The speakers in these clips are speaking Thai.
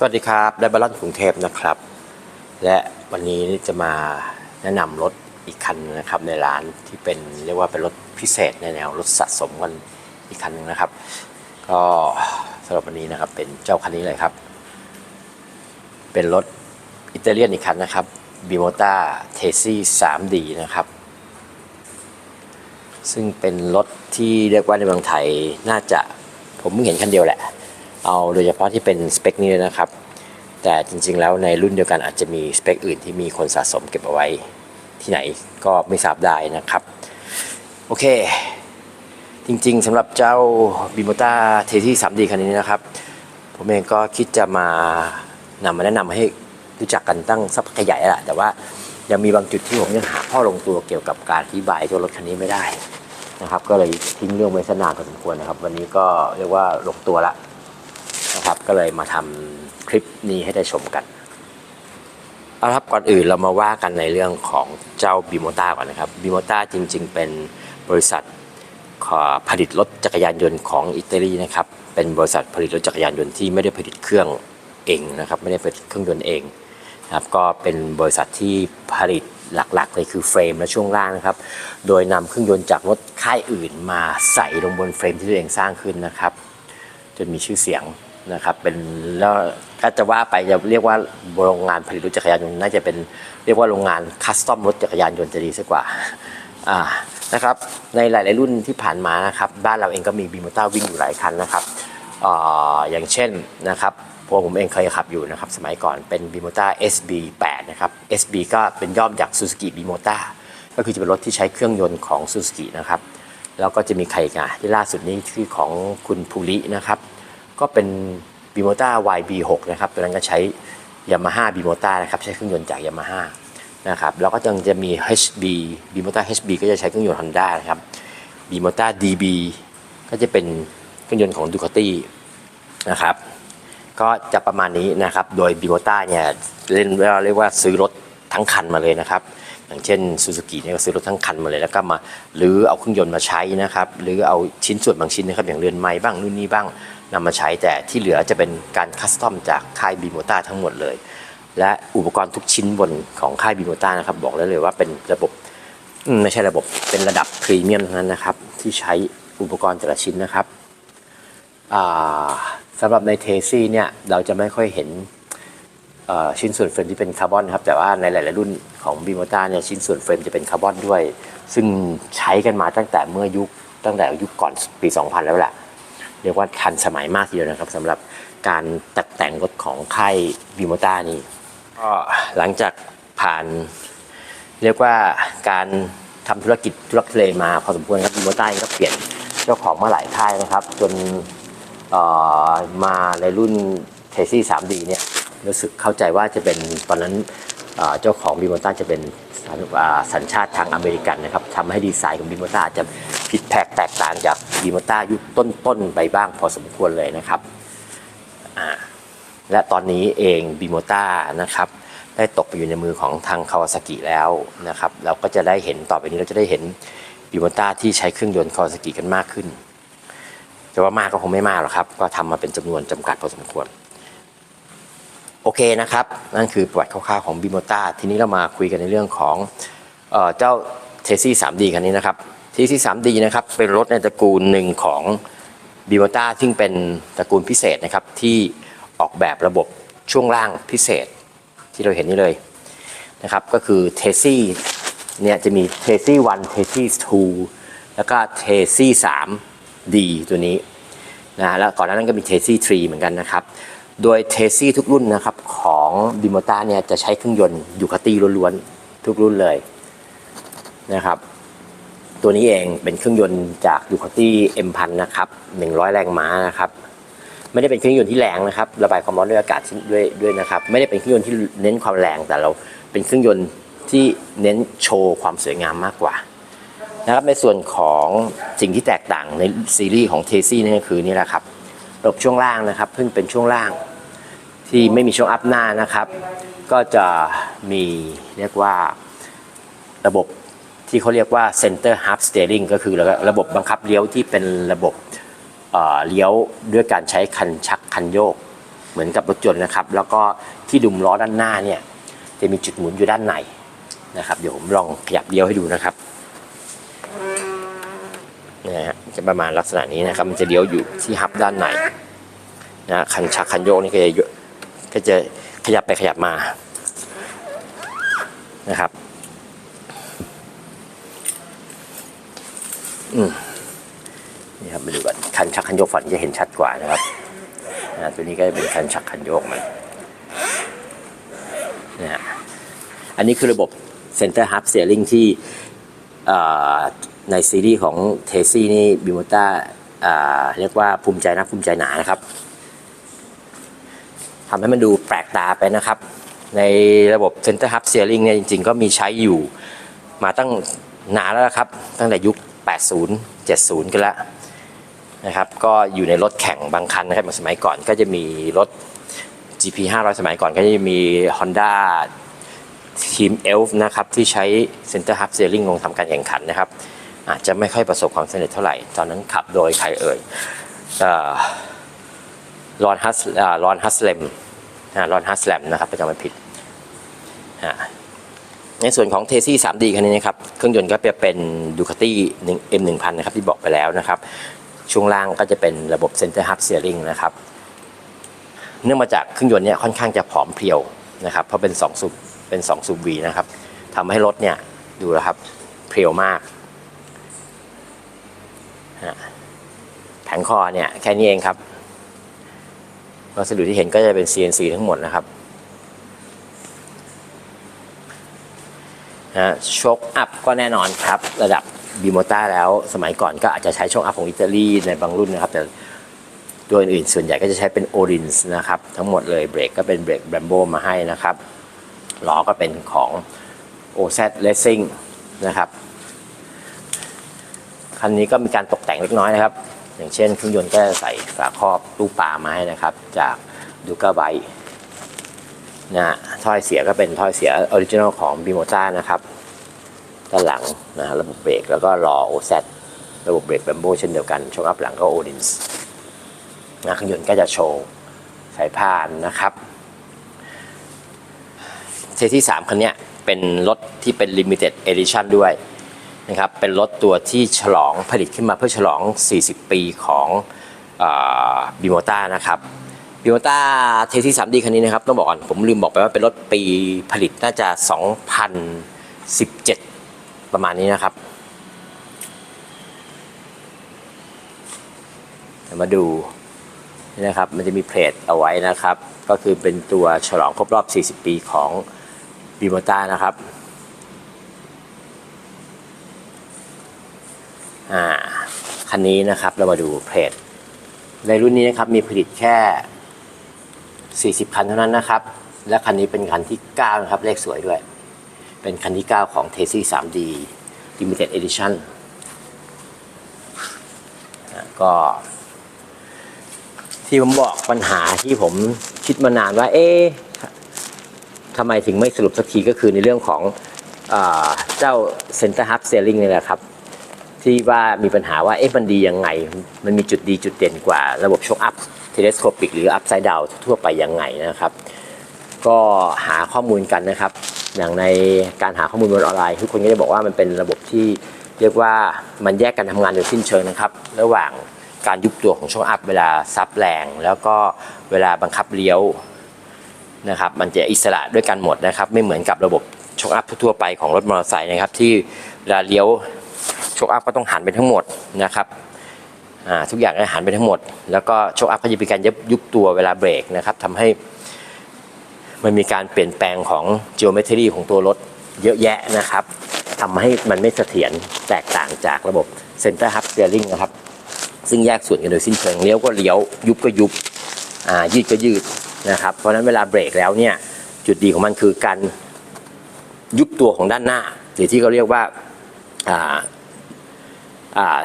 สวัสดีครับไดบาลอนกรุงเทพนะครับ และวันนี้จะมาแนะนำรถอีกคันนะครับในร้านที่เป็นเรียกว่าเป็นรถพิเศษในแนวรถสะสมกันอีกคันหนึงนะครับ ก็สำหรับวันนี้นะครับเป็นเจ้าคันนี้เลยครับ เป็นรถอิตาเลียนอีกคันนะครับบิโมต้าเทซี่ 3D นะครับ ซึ่งเป็นรถที่เรียกว่าในเมืองไทยน่าจะผมเพิ่งเห็นคันเดียวแหละ เอาโดยเฉพาะที่เป็นสเปคนี้นะครับ แต่จริงๆแล้วในรุ่นเดียวกันอาจจะมีสเปคอื่นที่มีคนสะสมเก็บเอาไว้ที่ไหนก็ไม่ทราบได้นะครับ โอเค จริงๆสำหรับเจ้าบิโมต้าเทที่ 3D คันนี้นะครับ ผมเองก็คิดจะมานำมาแนะนำให้รู้จักกันตั้งสักพักใหญ่แล้วล่ะแต่ว่ายังมีบางจุดที่ผมยังหาข้อลงตัวเกี่ยวกับการอธิบายเจ้ารถคันนี้ไม่ได้นะครับ ก็เลยทิ้งเรื่องไว้สนานพอสมควรนะครับ วันนี้ก็เรียกว่าลงตัวละ นะครับก็เลยมาทำคลิปนี้ให้ได้ชมกันเอาละครับก่อนอื่นเรามาว่ากันในเรื่องของเจ้าบิโมต้าก่อนนะครับบิโมต้าจริง ๆ เป็นบริษัทขอผลิตรถจักรยานยนต์ของอิตาลีนะครับเป็นบริษัทผลิตรถจักรยานยนต์ที่ไม่ได้ผลิตเครื่องเองนะครับไม่ได้ผลิตเครื่องยนต์เองนะครับก็เป็นบริษัทที่ผลิตหลักๆเลยคือเฟรมและช่วงล่างนะครับ โดยนำเครื่องยนต์จากรถค่ายอื่นมาใส่ลงบนเฟรมที่ตัวเองสร้างขึ้นนะครับ จนมีชื่อเสียง นะครับเป็นแล้วก็จะว่าไปจะเรียกว่าโรงงานผลิตรถจักรยานยนต์น่าจะเป็นเรียกว่าโรงงานคัสตอมรถจักรยานยนต์จะดีสักกว่าอ่านะครับในหลาย ๆ รุ่นที่ผ่านมานะครับบ้านเราเองก็มีบีมอต้าวิ่งอยู่หลายคันนะครับอ่าอย่างเช่นนะครับพวกผมเองเคยขับอยู่นะครับสมัยก่อนเป็นบีมอต้า SB8 นะครับ SB ก็เป็นย่อมจาก Suzuki b i m o t a ก็คือจะเป็นรถที่ใช้เครื่องยนต์ของ Suzuki นะครับแล้วก็จะมีใครกอะที่ล่าสุดนี้คือของคุณภูรินะครับ ก็เป็น b i m o t a YB6 นะครับตัวนั้นก็ใช้ Yamaha b i m o t a นะครับใช้เครื่องยนต์จาก Yamaha นะครับแล้วก็ยังจะมี HB b i m o t a HB ก็จะใช้เครื่องยนต์ Honda นะครับ b i m o t a DB ก็จะเป็นเครื่องยนต์ของ Ducati นะครับก็จะประมาณนี้นะครับ โดย b i m o t a เนี่ยเล่นเรียกว่าซื้อรถทั้งคันมาเลยนะครับ อย่างเช่นซูซูกิเนี่ยก็ซื้อรถทั้งคันมาเลยแล้วก็มาหรือเอาเครื่องยนต์มาใช้นะครับ หรือเอาชิ้นส่วนบางชิ้นนะครับอย่างเรือนไม้บ้างนู่นนี่บ้าง นำมาใช้แต่ที่เหลือจะเป็นการคัสตอมจากค่ายบีโมต้าทั้งหมดเลย และอุปกรณ์ทุกชิ้นบนของค่ายบีโมต้านะครับบอกได้เลยว่าเป็นระบบไม่ใช่ระบบเป็นระดับพรีเมียมทั้งนั้นนะครับ ที่ใช้อุปกรณ์แต่ละชิ้นนะครับสำหรับในเทซี่เนี่ยเราจะไม่ค่อยเห็นชิ้นส่วนเฟรมที่เป็นคาร์บอนครับแต่ว่าในหลาย ๆ รุ่นของบีโมต้าเนี่ยชิ้นส่วนเฟรมจะเป็นคาร์บอนด้วย ซึ่งใช้กันมาตั้งแต่เมื่อยุคตั้งแต่ยุคก่อนปี 2000 แล้วแหละ เรียกว่าทันสมัยมากทีเดียวนะครับสำหรับการตัดแต่งรถของค่ายบีโมต้านี่ก็หลังจากผ่าน เรียกว่าการทำธุรกิจธุรกิจเลมาพอสมควรครับบีโมต้าก็เปลี่ยนเจ้าของมาหลายค่ายนะครับ จนมาในรุ่นเทซี่ 3D เนี่ยรู้สึกเข้าใจว่าจะเป็นตอนนั้นเจ้าของบีโมต้าจะเป็นสัญชาติทางอเมริกันนะครับทำให้ดีไซน์ของบีโมต้าจะ แผกแตกต่างจากบีโมต้ายุคต้นๆไปบ้างพอสมควรเลยนะครับและตอนนี้เองบีโมต้านะครับได้ตกไปอยู่ในมือของทางคาวาซากิแล้วนะครับเราก็จะได้เห็นต่อไปนี้เราจะได้เห็นบิโมต้าที่ใช้เครื่องยนต์คาวาซากิกันมากขึ้นแต่ว่ามากก็คงไม่มากหรอกครับ ก็ทำมาเป็นจำนวนจำกัดพอสมควร โอเคนะครับ นั่นคือประวัติคร่าวๆของบิโมต้าทีนี้เรามาคุยกันในเรื่องของเออเจ้าเทซี่ 3D คันนี้นะครับ เทซี่ 3D นะครับเป็นรถในตระกูลหนึ่งของบิโมต้าซึ่งเป็นตระกูลพิเศษนะครับที่ออกแบบระบบช่วงล่างพิเศษที่เราเห็นนี่เลยนะครับก็คือเทซี่เนี่ยจะมีเทซี่1เทซี่2แล้วก็เทซี่3 D ตัวนี้นะแล้วก่อนหน้านั้นก็มีเทซี่3เหมือนกันนะครับ โดยเทซี่ทุกรุ่นนะครับของบิโมต้าเนี่ยจะใช้เครื่องยนต์ยูคาตี้ล้วนๆ ทุกรุ่นเลยนะครับ ตัวนี้เองเป็นเครื่องยนต์จากยูคาตี้ M1000 นะครับ100 แรงม้านะครับไม่ได้เป็นเครื่องยนต์ที่แรงนะครับระบายความร้อนด้วยอากาศด้วยด้วยนะครับ ไม่ได้เป็นเครื่องยนต์ที่เน้นความแรงแต่เราเป็นเครื่องยนต์ที่เน้นโชว์ความสวยงามมากกว่านะครับในส่วนของสิ่งที่แตกต่างในซีรีส์ของเทซี่นี่ก็คือนี่แหละครับระบบช่วงล่างนะครับเพิ่งเป็นช่วงล่างที่ไม่มีช่วงอัพหน้านะครับ ก็จะมีเรียกว่าระบบ ที่เขาเรียกว่า center hub steering ก็คือระบบบังคับเลี้ยวที่เป็นระบบเเลี้ยวด้วยการใช้คันชักคันโยก เหมือนกับรถยนต์นะครับ แล้วก็ที่ดุมล้อด้านหน้าเนี่ยจะมีจุดหมุนอยู่ด้านในนะครับ เดี๋ยวผมลองขยับเลี้ยวให้ดูนะครับนะฮะจะประมาณลักษณะนี้นะครับ มันจะเลี้ยวอยู่ที่ฮับด้านในนะคันชักคันโยกนี่ก็จะก็จะขยับไปขยับมานะครับ อืม นี่ครับมาดูกันคันชักคันโยกฝันจะเห็นชัดกว่านะครับตัวนี้ก็จะเป็นคันชักคันโยกมันนะฮะอันนี้คือระบบ Center Hub Steering ที่ในซีรีส์ของเทซี่นี่บิมต้าเรียกว่าภูมิใจนะภูมิใจหนานะครับทำให้มันดูแปลกตาไปนะครับ ในระบบ Center Hub Steering เนี่ยจริงๆ ก็มีใช้อยู่มาตั้งนานแล้วนะครับ ตั้งแต่ยุค 80 70 กันแล้วนะครับก็อยู่ในรถแข่งบางคันนะครับสมัยก่อนก็จะมีรถ GP 500 สมัยก่อนก็จะมี Honda ทีม Elf นะครับที่ใช้ Center Hub Steering ลงทำการแข่งขันนะครับ อาจจะไม่ค่อยประสบความสำเร็จเท่าไหร่ ตอนนั้นขับโดยใครเอ่ยรอนฮัสรอนฮัสเลมรอนฮัสแลมนะครับประจำไม่ผิด ในส่วนของเทซี่ 3D คันนี้นะครับ เครื่องยนต์ก็จะเป็น Ducati M1000 นะครับที่บอกไปแล้วนะครับ ช่วงล่างก็จะเป็นระบบ Center Hub Steering นะครับ เนื่องมาจากเครื่องยนต์เนี่ยค่อนข้างจะผอมเพรียวนะครับ เพราะเป็น2สูบเป็น2สูบ V นะครับทำให้รถเนี่ยดูแล้วครับเพรียวมากแผงคอเนี่ยแค่นี้เองครับวัสดุที่เห็นก็จะเป็น CNC ทั้งหมดนะครับ นะโชคอัพก็แน่นอนครับ ระดับบีโมต้าแล้วสมัยก่อนก็อาจจะใช้โชคอัพของอิตาลีในบางรุ่นนะครับ แต่ตัวอื่นๆส่วนใหญ่ก็จะใช้เป็นโอรินส์นะครับ ทั้งหมดเลยเบรกก็เป็นเบรกแบมโบมาให้นะครับล้อก็เป็นของ OZ Racing นะครับคันนี้ก็มีการตกแต่งเล็กน้อยนะครับ อย่างเช่นเครื่องยนต์ก็ใส่ฝาครอบตู้ปลามาให้นะครับ จากดูกาไบ นะฮะถ้อยเสียก็เป็นถ้อยเสียออริจินอลของบิโมต้านะครับด้านหลังนะฮะระบบเบรกแล้วก็รอโอเซระบบเบรกแบมโบเช่นเดียวกันช่วงอัพหลังก็โอดินส์นะเครื่องยนต์ก็จะโชว์สายพานนะครับเซตที่ 3 คันนี้เป็นรถที่เป็น Limited Edition ด้วยนะครับเป็นรถตัวที่ฉลองผลิตขึ้นมาเพื่อฉลอง 40 ปีของบิโมต้านะครับ บิโ o ต้าเทสซี่ 3D คันนี้นะครับ ต้องบอกก่อนผมลืมบอกไปว่าเป็นรถปีผลิตน่าจะ 2017 ประมาณนี้นะครับเดี๋ยวมาดูนี่นะครับ มันจะมีเพลทเอาไว้นะครับ ก็คือเป็นตัวฉลองครบรอบ 40 ปีของบิโ o ต้านะครับอ่าคันนี้นะครับเรามาดูเพลทในรุ่นนี้นะครับมีผลิตแค่ 40 คันเท่านั้นนะครับ และคันนี้เป็นคันที่ 9 นะครับ เลขสวยด้วย เป็นคันที่ 9 ของ t e s i 3D Limited Edition นก็ที่ผมบอกปัญหาที่ผมคิดมานานว่า เอ๊ะทำไมถึงไม่สรุปสักทีก็คือในเรื่องของอเจ้า Center Hub Steering นี่แหละครับ ที่ว่ามีปัญหาว่าเอ๊ะมันดียังไง มันมีจุดดีจุดเด่นกว่าระบบโชคอัพ เทเลสโคปิกหรืออัพไซด์ดาวทั่วไปยังไงนะครับ ก็หาข้อมูลกันนะครับ อย่างในการหาข้อมูลบนออนไลน์ทุกคนก็จะบอกว่ามันเป็นระบบที่เรียกว่ามันแยกกันทำงานโดยสิ้นเชิงนะครับ ระหว่างการยุบตัวของชคอัพเวลาซับแรง แล้วก็เวลาบังคับเลี้ยวนะครับ มันจะอิสระด้วยกันหมดนะครับ ไม่เหมือนกับระบบชคอัพทั่วไปของรถมอเตอร์ไซค์นะครับ ที่เวลาเลี้ยวชคอัพก็ต้องหันไปทั้งหมดนะครับ ทุกอย่างก็หันไปทั้งหมด แล้วก็โชคอัพก็จะมีการยุบยุบตัวเวลาเบรกนะครับทำให้มันมีการเปลี่ยนแปลงของ geometry ของตัวรถเยอะแยะนะครับทำให้มันไม่เสถียรแตกต่างจากระบบ center hub steering นะครับ ซึ่งแยกส่วนกันโดยสิ้นเชิงเลี้ยวก็เลี้ยวยุบก็ยุบยืดก็ยืดนะครับ เพราะฉะนั้นเวลาเบรกแล้วเนี่ยจุดดีของมันคือการยุบตัวของด้านหน้า หรือที่เขาเรียกว่าอ่าอ่า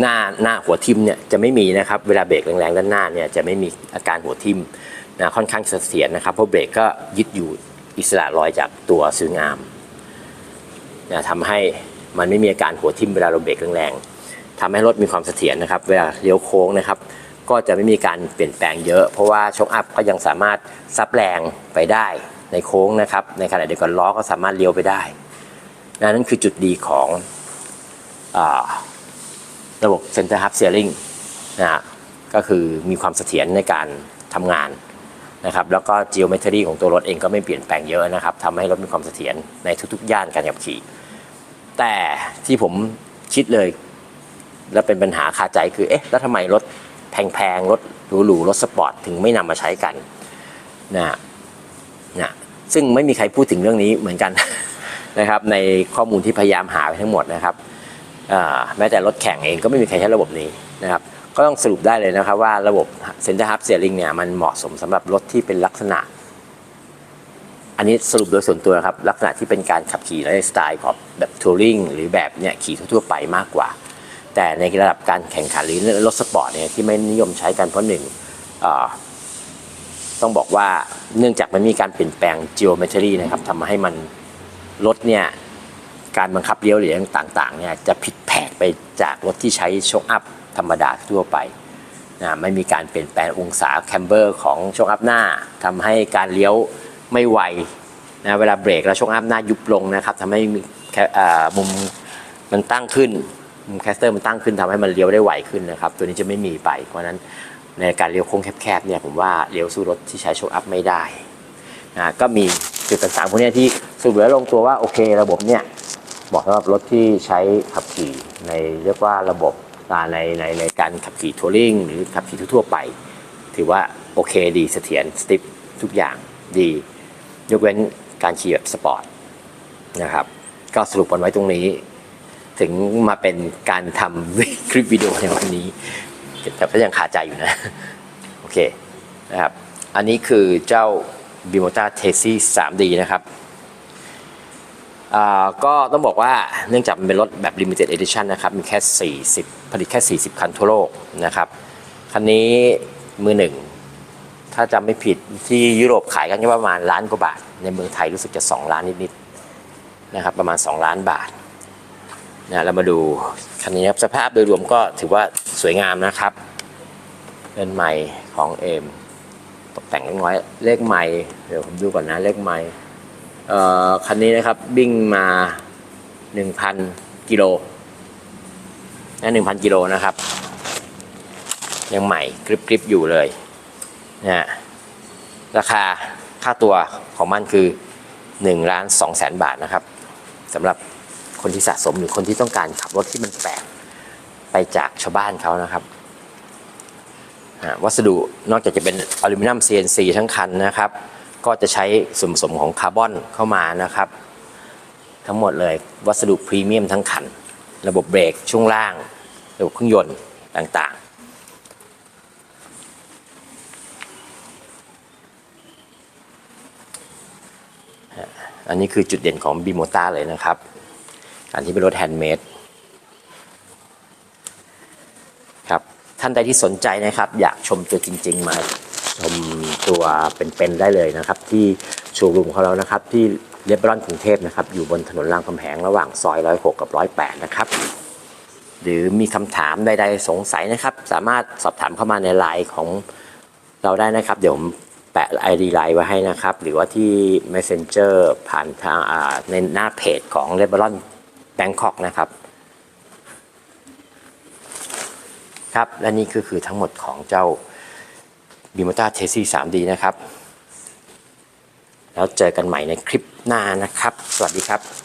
หน้าหน้าหัวทิ่มเนี่ยจะไม่มีนะครับเวลาเบรกแรงๆด้านหน้าเนี่ยจะไม่มีอาการหัวทิ่มนะค่อนข้างเสถียรนะครับเพราะเบรกก็ยึดอยู่อิสระลอยจากตัวสวิงอาร์มนะทำให้มันไม่มีอาการหัวทิ่มเวลาเราเบรกแรงๆทำให้รถมีความเสถียรนะครับ เวลาเลี้ยวโค้งนะครับ ก็จะไม่มีการเปลี่ยนแปลงเยอะ เพราะว่าช็อคอัพก็ยังสามารถซับแรงไปได้ในโค้งนะครับ ในขณะเดียวกันล้อก็สามารถเลี้ยวไปได้นะนั่นคือจุดดีของอา ระบบ Center Hub Steering นะฮะก็คือมีความเสถียรในการทำงานนะครับแล้วก็ geometry ของตัวรถเองก็ไม่เปลี่ยนแปลงเยอะนะครับทำให้รถมีความเสถียรในทุกๆ ย่านการขับขี่ แต่ที่ผมคิดเลย แล้วเป็นปัญหาคาใจคือเอ๊ะแล้วทำไมรถแพงๆ รถหรูๆ รถสปอร์ตถึงไม่นำมาใช้กันนะนะซึ่งไม่มีใครพูดถึงเรื่องนี้เหมือนกัน นะครับในข้อมูลที่พยายามหาไปทั้งหมดนะครับ แม้แต่รถแข่งเองก็ไม่มีใครใช้ระบบนี้นะครับก็ต้องสรุปได้เลยนะครับว่าระบบ Center Hub Steering เนี่ยมันเหมาะสมสำหรับรถที่เป็นลักษณะ อันนี้สรุปโดยส่วนตัวนะครับ ลักษณะที่เป็นการขับขี่ในสไตล์ของแบบทัวริงหรือแบบเนี่ยขี่ทั่วๆไปมากกว่า แต่ในระดับการแข่งขันหรือรถสปอร์ตเนี่ยที่ไม่นิยมใช้กันเพราะหนึ่งต้องบอกว่าเนื่องจากมันมีการเปลี่ยนแปลง geometry นะครับทำให้มันรถเนี่ย การบังคับเลี้ยวหรือต่างๆเนี่ยจะผิดแผกไปจากรถที่ใช้โชคอัพธรรมดาทั่วไปนะไม่มีการเปลี่ยนแปลงองศาแคมเบอร์ของโชคอัพหน้าทำให้การเลี้ยวไม่ไวนะเวลาเบรกแล้วโชคอัพหน้ายุบลงนะครับทำให้มุมมันตั้งขึ้นมุมแคสเตอร์มันตั้งขึ้นทำให้มันเลี้ยวได้ไวขึ้นนะครับ ตัวนี้จะไม่มีไป เพราะนั้นในการเลี้ยวโค้งแคบๆเนี่ยผมว่าเลี้ยวสู้รถที่ใช้โชคอัพไม่ได้นะก็มีจุดต่างๆพวกนี้ที่สรุปแล้วลงตัวว่าโอเค ระบบเนี่ย เหมาะสำหรับรถที่ใช้ขับขี่ในเรียกว่าระบบในในในการขับขี่ทัวริงหรือขับขี่ทั่วไป ถือว่าโอเคดีเสถียรสติปทุกอย่างดี ยกเว้นการขี่แบบสปอร์ตนะครับ ก็สรุปกันไว้ตรงนี้ ถึงมาเป็นการทำคลิปวิดีโอในวันนี้ แต่ก็ยังคาใจอยู่นะ โอเคนะครับ อันนี้คือเจ้า b i m o t a t e s i 3D นะครับ อ่าก็ต้องบอกว่าเนื่องจากมันเป็นรถแบบ Limited Edition นะครับ มีแค่ 40 ผลิตแค่ 40 คันทั่วโลกนะครับ คันนี้มือหนึ่ง ถ้าจำไม่ผิดที่ยุโรปขายกันแค่ประมาณล้านกว่าบาท ในเมืองไทยรู้สึกจะ 2 ล้านนิดๆนะครับประมาณ 2 ล้านบาทนะเรามาดูคันนี้ครับสภาพโดยรวมก็ถือว่าสวยงามนะครับเรือนใหม่ของเอมตกแต่งเล็กน้อยเลขใหม่เดี๋ยวผมดูก่อนนะเลขใหม่ คันนี้นะครับวิ่งมา 1,000 กิโลนะ1,000กิโลนะครับ ยังใหม่กริบกริบอยู่เลยนะราคาค่าตัวของมันคือ1ล้าน2แสนบาทนะครับสำหรับคนที่สะสมหรือคนที่ต้องการขับรถที่มันแปลกไปจากชาวบ้านเขานะครับ วัสดุนอกจากจะเป็นอลูมิเนียม CNC ทั้งคันนะครับ ก็จะใช้ส่วนผสมของคาร์บอนเข้ามานะครับ ทั้งหมดเลยวัสดุพรีเมียมทั้งคัน ระบบเบรกช่วงล่าง ระบบเครื่องยนต์ต่างๆ อันนี้คือจุดเด่นของบีโมตาเลยนะครับ อันที่เป็นรถแฮนด์เมดครับท่านใดที่สนใจนะครับ อยากชมตัวจริง ๆ มา ชมตัวเป็นๆได้เลยนะครับ ที่โชว์รูมของเรานะครับ ที่เรียบรอนกรุงเทพนะครับ อยู่บนถนนรามคำแหงระหว่างซอย 106 กับ 108 นะครับ หรือมีคำถามใดๆสงสัยนะครับ สามารถสอบถามเข้ามาในไลน์ของเราได้นะครับ เดี๋ยวผมแปะ ID ไลน์ไว้ให้นะครับ หรือว่าที่ Messenger ผ่านทางในหน้าเพจของ r e b e l o n Bangkok นะครับครับ และนี่ก็คือทั้งหมดของเจ้า b i m o t a t e s i 3D นะครับ แล้วเจอกันใหม่ในคลิปหน้านะครับ สวัสดีครับ